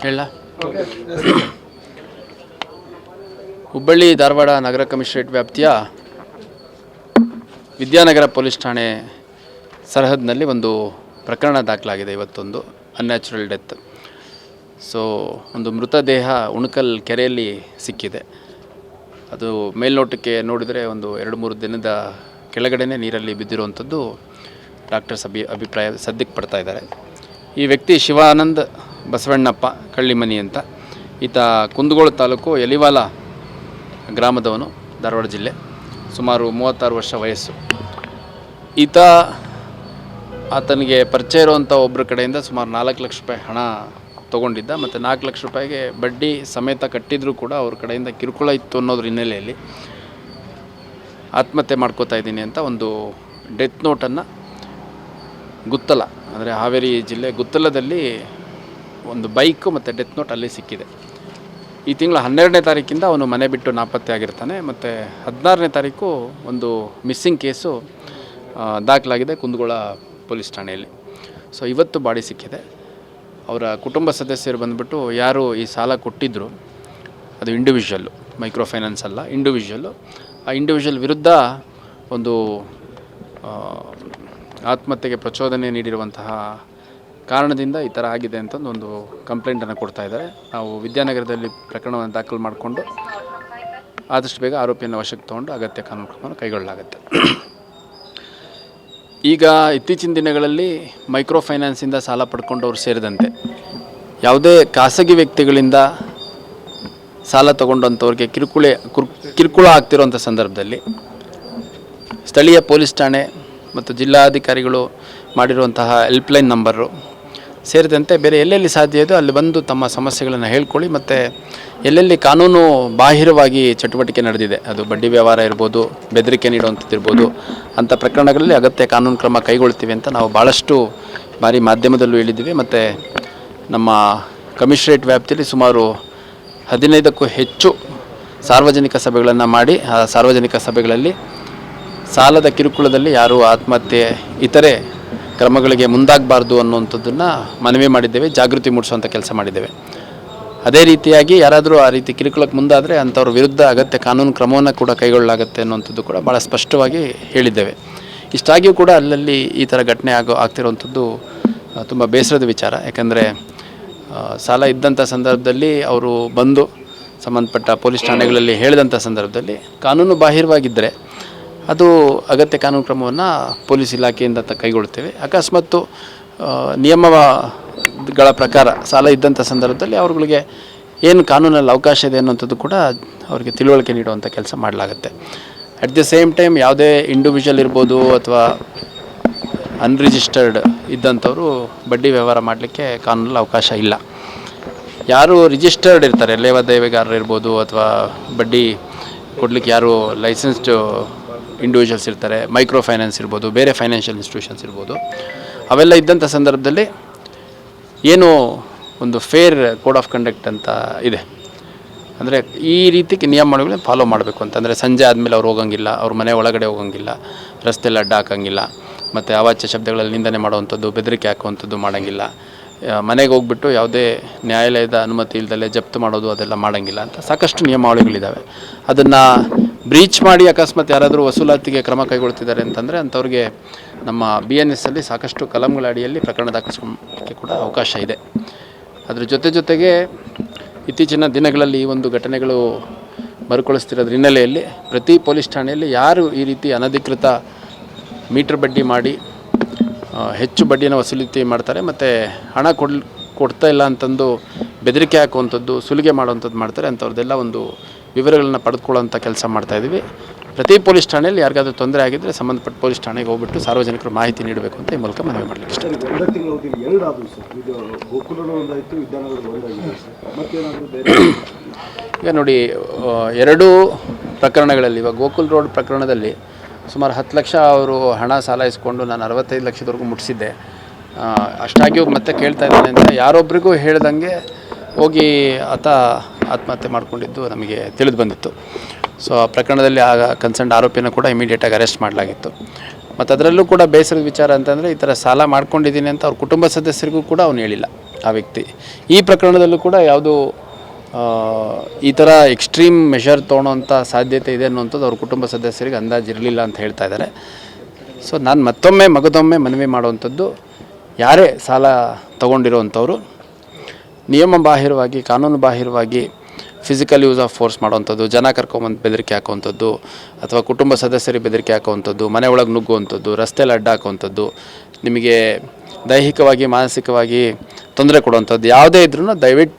ಹೇಳ ಹುಬ್ಬಳ್ಳಿ ಧಾರವಾಡ ನಗರ ಕಮಿಷನರೇಟ್ ವ್ಯಾಪ್ತಿಯ ವಿದ್ಯಾನಗರ ಪೊಲೀಸ್ ಠಾಣೆ ಸರಹದ್ನಲ್ಲಿ ಒಂದು ಪ್ರಕರಣ ದಾಖಲಾಗಿದೆ ಇವತ್ತೊಂದು ಅನ್ಯಾಚುರಲ್ ಡೆತ್ ಸೊ ಒಂದು ಮೃತದೇಹ ಉಣಕಲ್ ಕೆರೆಯಲ್ಲಿ ಸಿಕ್ಕಿದೆ. ಅದು ಮೇಲ್ನೋಟಕ್ಕೆ ನೋಡಿದರೆ ಒಂದು ಎರಡು ಮೂರು ದಿನದ ಕೆಳಗಡೆನೇ ನೀರಲ್ಲಿ ಬಿದ್ದಿರುವಂಥದ್ದು ಡಾಕ್ಟರ್ಸ್ ಅಭಿ, ಅಭಿಪ್ರಾಯ ಸದ್ಯಕ್ಕೆ ಪಡ್ತಾ ಇದ್ದಾರೆ. ಈ ವ್ಯಕ್ತಿ ಶಿವಾನಂದ್ ಬಸವಣ್ಣಪ್ಪ ಕಳ್ಳಿಮನಿ ಅಂತ. ಈತ ಕುಂದಗೋಳ ತಾಲೂಕು ಯಲಿವಾಲ ಗ್ರಾಮದವನು, ಧಾರವಾಡ ಜಿಲ್ಲೆ. ಸುಮಾರು ಮೂವತ್ತಾರು ವರ್ಷ ವಯಸ್ಸು. ಈತ ಆತನಿಗೆ ಪರಿಚಯ ಇರುವಂಥ ಒಬ್ಬರ ಕಡೆಯಿಂದ ಸುಮಾರು ನಾಲ್ಕು ಲಕ್ಷ ರೂಪಾಯಿ ಹಣ ತೊಗೊಂಡಿದ್ದ ಮತ್ತು ನಾಲ್ಕು ಲಕ್ಷ ರೂಪಾಯಿಗೆ ಬಡ್ಡಿ ಸಮೇತ ಕಟ್ಟಿದರೂ ಕೂಡ ಅವ್ರ ಕಡೆಯಿಂದ ಕಿರುಕುಳ ಇತ್ತು ಅನ್ನೋದ್ರ ಹಿನ್ನೆಲೆಯಲ್ಲಿ. ಆತ್ಮಹತ್ಯೆ ಮಾಡ್ಕೋತಾ ಇದ್ದೀನಿ ಅಂತ ಒಂದು ಡೆತ್ ನೋಟನ್ನು ಗುತ್ತಲ, ಅಂದರೆ ಹಾವೇರಿ ಜಿಲ್ಲೆ ಗುತ್ತಲದಲ್ಲಿ ಒಂದು ಬೈಕು ಮತ್ತು ಡೆತ್ ನೋಟ್ ಅಲ್ಲಿ ಸಿಕ್ಕಿದೆ. ಈ ತಿಂಗಳ ಹನ್ನೆರಡನೇ ತಾರೀಕಿಂದ ಅವನು ಮನೆ ಬಿಟ್ಟು ನಾಪತ್ತೆ ಆಗಿರ್ತಾನೆ, ಮತ್ತು ಹದಿನಾರನೇ ತಾರೀಕು ಒಂದು ಮಿಸ್ಸಿಂಗ್ ಕೇಸು ದಾಖಲಾಗಿದೆ ಕುಂದಗೋಳ ಪೊಲೀಸ್ ಠಾಣೆಯಲ್ಲಿ. ಸೊ, ಇವತ್ತು ಬಾಡಿ ಸಿಕ್ಕಿದೆ. ಅವರ ಕುಟುಂಬ ಸದಸ್ಯರು ಬಂದುಬಿಟ್ಟು ಯಾರು ಈ ಸಾಲ ಕೊಟ್ಟಿದ್ದರು ಅದು ಇಂಡಿವಿಜುವಲ್ಲು ಮೈಕ್ರೋ ಫೈನಾನ್ಸ್ ಅಲ್ಲ ಇಂಡಿವಿಜುವಲ್ಲು ಆ ಇಂಡಿವಿಜುವಲ್ ವಿರುದ್ಧ ಒಂದು ಆತ್ಮಹತ್ಯೆಗೆ ಪ್ರಚೋದನೆ ನೀಡಿರುವಂತಹ ಕಾರಣದಿಂದ ಈ ಥರ ಆಗಿದೆ ಅಂತಂದು ಒಂದು ಕಂಪ್ಲೇಂಟನ್ನು ಕೊಡ್ತಾ ಇದ್ದಾರೆ. ನಾವು ವಿದ್ಯಾನಗರದಲ್ಲಿ ಪ್ರಕರಣವನ್ನು ದಾಖಲು ಮಾಡಿಕೊಂಡು ಆದಷ್ಟು ಬೇಗ ಆರೋಪಿಯನ್ನು ವಶಕ್ಕೆ ತಗೊಂಡು ಅಗತ್ಯ ಕಾನೂನು ಕ್ರಮವನ್ನು ಕೈಗೊಳ್ಳಲಾಗುತ್ತೆ. ಈಗ ಇತ್ತೀಚಿನ ದಿನಗಳಲ್ಲಿ ಮೈಕ್ರೋ ಫೈನಾನ್ಸಿಂದ ಸಾಲ ಪಡ್ಕೊಂಡವರು ಸೇರಿದಂತೆ ಯಾವುದೇ ಖಾಸಗಿ ವ್ಯಕ್ತಿಗಳಿಂದ ಸಾಲ ತಗೊಂಡಂಥವ್ರಿಗೆ ಕಿರುಕುಳೆ, ಕುರ್, ಕಿರುಕುಳ ಆಗ್ತಿರೋಂಥ ಸಂದರ್ಭದಲ್ಲಿ ಸ್ಥಳೀಯ ಪೊಲೀಸ್ ಠಾಣೆ ಮತ್ತು ಜಿಲ್ಲಾಧಿಕಾರಿಗಳು ಮಾಡಿರುವಂತಹ ಹೆಲ್ಪ್ಲೈನ್ ನಂಬರು ಸೇರಿದಂತೆ ಬೇರೆ ಎಲ್ಲೆಲ್ಲಿ ಸಾಧ್ಯ ಇದೆಯೋ ಅಲ್ಲಿ ಬಂದು ತಮ್ಮ ಸಮಸ್ಯೆಗಳನ್ನು ಹೇಳ್ಕೊಳ್ಳಿ ಮತ್ತು ಎಲ್ಲೆಲ್ಲಿ ಕಾನೂನು ಬಾಹಿರವಾಗಿ ಚಟುವಟಿಕೆ ನಡೆದಿದೆ, ಅದು ಬಡ್ಡಿ ವ್ಯವಹಾರ ಇರ್ಬೋದು, ಬೆದರಿಕೆ ನೀಡುವಂಥದ್ದು ಇರ್ಬೋದು, ಅಂಥ ಪ್ರಕರಣಗಳಲ್ಲಿ ಅಗತ್ಯ ಕಾನೂನು ಕ್ರಮ ಕೈಗೊಳ್ತೀವಿ ಅಂತ ನಾವು ಭಾಳಷ್ಟು ಬಾರಿ ಮಾಧ್ಯಮದಲ್ಲೂ ಹೇಳಿದ್ದೀವಿ. ಮತ್ತು ನಮ್ಮ ಕಮಿಷನರೇಟ್ ವ್ಯಾಪ್ತಿಯಲ್ಲಿ ಸುಮಾರು ಹದಿನೈದಕ್ಕೂ ಹೆಚ್ಚು ಸಾರ್ವಜನಿಕ ಸಭೆಗಳನ್ನು ಮಾಡಿ, ಆ ಸಾರ್ವಜನಿಕ ಸಭೆಗಳಲ್ಲಿ ಸಾಲದ ಕಿರುಕುಳದಲ್ಲಿ ಯಾರೂ ಆತ್ಮಹತ್ಯೆ, ಇತರೆ ಕ್ರಮಗಳಿಗೆ ಮುಂದಾಗಬಾರ್ದು ಅನ್ನುವಂಥದ್ದನ್ನು ಮನವಿ ಮಾಡಿದ್ದೇವೆ, ಜಾಗೃತಿ ಮೂಡಿಸುವಂಥ ಕೆಲಸ ಮಾಡಿದ್ದೇವೆ. ಅದೇ ರೀತಿಯಾಗಿ ಯಾರಾದರೂ ಆ ರೀತಿ ಕಿರುಕುಳಕ್ಕೆ ಮುಂದಾದರೆ ಅಂಥವ್ರ ವಿರುದ್ಧ ಅಗತ್ಯ ಕಾನೂನು ಕ್ರಮವನ್ನು ಕೂಡ ಕೈಗೊಳ್ಳಲಾಗುತ್ತೆ ಅನ್ನುವಂಥದ್ದು ಕೂಡ ಭಾಳ ಸ್ಪಷ್ಟವಾಗಿ ಹೇಳಿದ್ದೇವೆ. ಇಷ್ಟಾಗಿಯೂ ಕೂಡ ಅಲ್ಲಲ್ಲಿ ಈ ಥರ ಘಟನೆ ಆಗೋ ಆಗ್ತಿರುವಂಥದ್ದು ತುಂಬ ಬೇಸರದ ವಿಚಾರ. ಯಾಕಂದರೆ ಸಾಲ ಇದ್ದಂಥ ಸಂದರ್ಭದಲ್ಲಿ ಅವರು ಬಂದು ಸಂಬಂಧಪಟ್ಟ ಪೊಲೀಸ್ ಠಾಣೆಗಳಲ್ಲಿ ಹೇಳಿದಂಥ ಸಂದರ್ಭದಲ್ಲಿ ಕಾನೂನು ಬಾಹಿರವಾಗಿದ್ದರೆ ಅದು ಅಗತ್ಯ ಕಾನೂನು ಕ್ರಮವನ್ನು ಪೊಲೀಸ್ ಇಲಾಖೆಯಿಂದ ತ ಕೈಗೊಳ್ತೇವೆ ಅಕಸ್ಮಾತ್ತು ನಿಯಮಗಳ ಪ್ರಕಾರ ಸಾಲ ಇದ್ದಂಥ ಸಂದರ್ಭದಲ್ಲಿ ಅವ್ರುಗಳಿಗೆ ಏನು ಕಾನೂನಲ್ಲಿ ಅವಕಾಶ ಇದೆ ಅನ್ನೋಂಥದ್ದು ಕೂಡ ಅವರಿಗೆ ತಿಳುವಳಿಕೆ ನೀಡುವಂಥ ಕೆಲಸ ಮಾಡಲಾಗುತ್ತೆ. ಅಟ್ ದಿ ಸೇಮ್ ಟೈಮ್ ಯಾವುದೇ ಇಂಡಿವಿಜುವಲ್ ಇರ್ಬೋದು ಅಥವಾ ಅನ್ರಿಜಿಸ್ಟರ್ಡ್ ಇದ್ದಂಥವರು ಬಡ್ಡಿ ವ್ಯವಹಾರ ಮಾಡಲಿಕ್ಕೆ ಕಾನೂನಲ್ಲಿ ಅವಕಾಶ ಇಲ್ಲ. ಯಾರು ರಿಜಿಸ್ಟರ್ಡ್ ಇರ್ತಾರೆ ಲೇವಾದೇವಿಗಾರರು ಇರ್ಬೋದು ಅಥವಾ ಬಡ್ಡಿ ಕೊಡಲಿಕ್ಕೆ ಯಾರು ಲೈಸೆನ್ಸ್ಡ್ ಇಂಡಿವಿಜುವಲ್ಸ್ ಇರ್ತಾರೆ ಮೈಕ್ರೋ ಫೈನಾನ್ಸ್ ಇರ್ಬೋದು, ಬೇರೆ ಫೈನಾನ್ಷಿಯಲ್ ಇನ್ಸ್ಟಿಟ್ಯೂಷನ್ಸ್ ಇರ್ಬೋದು, ಅವೆಲ್ಲ ಇದ್ದಂಥ ಸಂದರ್ಭದಲ್ಲಿ ಏನು ಒಂದು ಫೇರ್ ಕೋಡ್ ಆಫ್ ಕಂಡಕ್ಟ್ ಅಂತ ಇದೆ. ಅಂದರೆ ಈ ರೀತಿ ನಿಯಮಗಳನ್ನ ಫಾಲೋ ಮಾಡಬೇಕು ಅಂತಂದರೆ ಸಂಜೆ ಆದಮೇಲೆ ಅವ್ರು ಹೋಗಂಗಿಲ್ಲ, ಅವ್ರ ಮನೆ ಒಳಗಡೆ ಹೋಗಂಗಿಲ್ಲ, ರಸ್ತೆಯಲ್ಲಿ ಅಡ್ಡ ಹಾಕಂಗಿಲ್ಲ. ಮತ್ತು ಅವಾಚ್ಯ ಶಬ್ದಗಳಲ್ಲಿ ನಿಂದನೆ ಮಾಡುವಂಥದ್ದು, ಬೆದರಿಕೆ ಹಾಕುವಂಥದ್ದು ಮಾಡೋಂಗಿಲ್ಲ. ಮನೆಗೆ ಹೋಗ್ಬಿಟ್ಟು ಯಾವುದೇ ನ್ಯಾಯಾಲಯದ ಅನುಮತಿ ಇಲ್ಲದಲ್ಲೇ ಜಪ್ತು ಮಾಡೋದು ಅದೆಲ್ಲ ಮಾಡೋಂಗಿಲ್ಲ ಅಂತ ಸಾಕಷ್ಟು ನಿಯಮಾವಳಿಗಳಿದ್ದಾವೆ ಅದನ್ನು ಬ್ರೀಚ್ ಮಾಡಿ ಅಕಸ್ಮಾತ್ ಯಾರಾದರೂ ವಸೂಲಾತಿಗೆ ಕ್ರಮ ಕೈಗೊಳ್ತಿದ್ದಾರೆ ಅಂತಂದರೆ ಅಂಥವ್ರಿಗೆ ನಮ್ಮ ಬಿ ಎನ್ ಎಸ್ಸಲ್ಲಿ ಸಾಕಷ್ಟು ಕಲಂಗಳ ಅಡಿಯಲ್ಲಿ ಪ್ರಕರಣ ದಾಖಲಿಸ್ಕೊಳ್ಳೋಕ್ಕೆ ಕೂಡ ಅವಕಾಶ ಇದೆ. ಅದ್ರ ಜೊತೆ ಜೊತೆಗೆ ಇತ್ತೀಚಿನ ದಿನಗಳಲ್ಲಿ ಈ ಒಂದು ಘಟನೆಗಳು ಮರುಕಳಿಸ್ತಿರೋದ್ರ ಹಿನ್ನೆಲೆಯಲ್ಲಿ ಪ್ರತಿ ಪೊಲೀಸ್ ಠಾಣೆಯಲ್ಲಿ ಯಾರು ಈ ರೀತಿ ಅನಧಿಕೃತ ಮೀಟ್ರ್ ಬಡ್ಡಿ ಮಾಡಿ ಹೆಚ್ಚು ಬಡ್ಡಿನ ವಸೂಲಿತಿ ಮಾಡ್ತಾರೆ. ಮತ್ತು ಹಣ ಕೊಡ್ ಕೊಡ್ತಾ ಇಲ್ಲ ಅಂತಂದು ಬೆದರಿಕೆ ಹಾಕುವಂಥದ್ದು ಸುಲಿಗೆ ಮಾಡುವಂಥದ್ದು ಮಾಡ್ತಾರೆ. ಅಂಥವ್ರದ್ದೆಲ್ಲ ಒಂದು ವಿವರಗಳನ್ನ ಪಡೆದುಕೊಳ್ಳೋಂಥ ಕೆಲಸ ಮಾಡ್ತಾಯಿದ್ದೀವಿ ಪ್ರತಿ ಪೊಲೀಸ್ ಠಾಣೆಯಲ್ಲಿ ಯಾರಿಗಾದ್ರೂ ತೊಂದರೆ ಆಗಿದ್ದರೆ ಸಂಬಂಧಪಟ್ಟ ಪೊಲೀಸ್ ಠಾಣೆಗೆ ಹೋಗ್ಬಿಟ್ಟು ಸಾರ್ವಜನಿಕರು ಮಾಹಿತಿ ನೀಡಬೇಕು ಅಂತ ಈ ಮೂಲಕ ಮನವಿ ಮಾಡಲಿಕ್ಕೆ ಇಷ್ಟ. ಈಗ ನೋಡಿ ಎರಡೂ ಪ್ರಕರಣಗಳಲ್ಲಿ ಇವಾಗ ಗೋಕುಲ್ ರೋಡ್ ಪ್ರಕರಣದಲ್ಲಿ ಸುಮಾರು ಹತ್ತು ಲಕ್ಷ ಅವರು ಹಣ ಸಾಲ ಇಸ್ಕೊಂಡು ನಾನು ಅರವತ್ತೈದು ಲಕ್ಷದವರೆಗೂ ಮುಟ್ಟಿಸಿದ್ದೆ. ಆ, ಅಷ್ಟಾಗಿಯೂ ಮತ್ತೆ ಕೇಳ್ತಾ ಇದ್ದಾನೆ ಅಂತ ಯಾರೊಬ್ಬರಿಗೂ ಹೇಳ್ದಂಗೆ ಹೋಗಿ ಆತ ಆತ್ಮಹತ್ಯೆ ಮಾಡಿಕೊಂಡಿದ್ದು ನಮಗೆ ತಿಳಿದು ಬಂದಿತ್ತು. ಸೊ ಆ ಪ್ರಕರಣದಲ್ಲಿ ಆಗ ಕನ್ಸರ್ನ್ ಆರೋಪಿನ ಕೂಡ ಇಮಿಡಿಯೇಟಾಗಿ ಅರೆಸ್ಟ್ ಮಾಡಲಾಗಿತ್ತು. ಮತ್ತು ಅದರಲ್ಲೂ ಕೂಡ ಬೇಸರದ ವಿಚಾರ ಅಂತಂದರೆ ಈ ಥರ ಸಾಲ ಮಾಡ್ಕೊಂಡಿದ್ದೀನಿ ಅಂತ ಅವ್ರ ಕುಟುಂಬ ಸದಸ್ಯರಿಗೂ ಕೂಡ ಅವನು ಹೇಳಿಲ್ಲ ಆ ವ್ಯಕ್ತಿ. ಈ ಪ್ರಕರಣದಲ್ಲೂ ಕೂಡ ಯಾವುದು ಆ, ಈ ಥರ ಎಕ್ಸ್ಟ್ರೀಮ್ ಮೆಷರ್ ತೊಗೊಳೋಂಥ ಸಾಧ್ಯತೆ ಇದೆ ಅನ್ನುವಂಥದ್ದು ಅವ್ರ ಕುಟುಂಬ ಸದಸ್ಯರಿಗೆ ಅಂದಾಜು ಇರಲಿಲ್ಲ ಅಂತ ಹೇಳ್ತಾ ಇದ್ದಾರೆ. ಸೊ ನಾನು ಮತ್ತೊಮ್ಮೆ, ಮಗದೊಮ್ಮೆ ಮನವಿ ಮಾಡುವಂಥದ್ದು ಯಾರೇ ಸಾಲ ತಗೊಂಡಿರೋವಂಥವ್ರು ನಿಯಮ ಬಾಹಿರವಾಗಿ, ಕಾನೂನು ಬಾಹಿರವಾಗಿ ಫಿಸಿಕಲ್ ಯೂಸ್ ಆಫ್ ಫೋರ್ಸ್ ಮಾಡುವಂಥದ್ದು ಜನ ಕರ್ಕೊಂಬಂದು ಬೆದರಿಕೆ ಹಾಕುವಂಥದ್ದು, ಅಥವಾ ಕುಟುಂಬ ಸದಸ್ಯರಿಗೆ ಬೆದರಿಕೆ ಹಾಕುವಂಥದ್ದು, ಮನೆ ಒಳಗೆ ನುಗ್ಗುವಂಥದ್ದು ರಸ್ತೆಯಲ್ಲಿ ಅಡ್ಡ ಹಾಕುವಂಥದ್ದು ನಿಮಗೆ ದೈಹಿಕವಾಗಿ, ಮಾನಸಿಕವಾಗಿ ತೊಂದರೆ ಕೊಡುವಂಥದ್ದು, ಯಾವುದೇ ಇದ್ರೂ ದಯವಿಟ್ಟು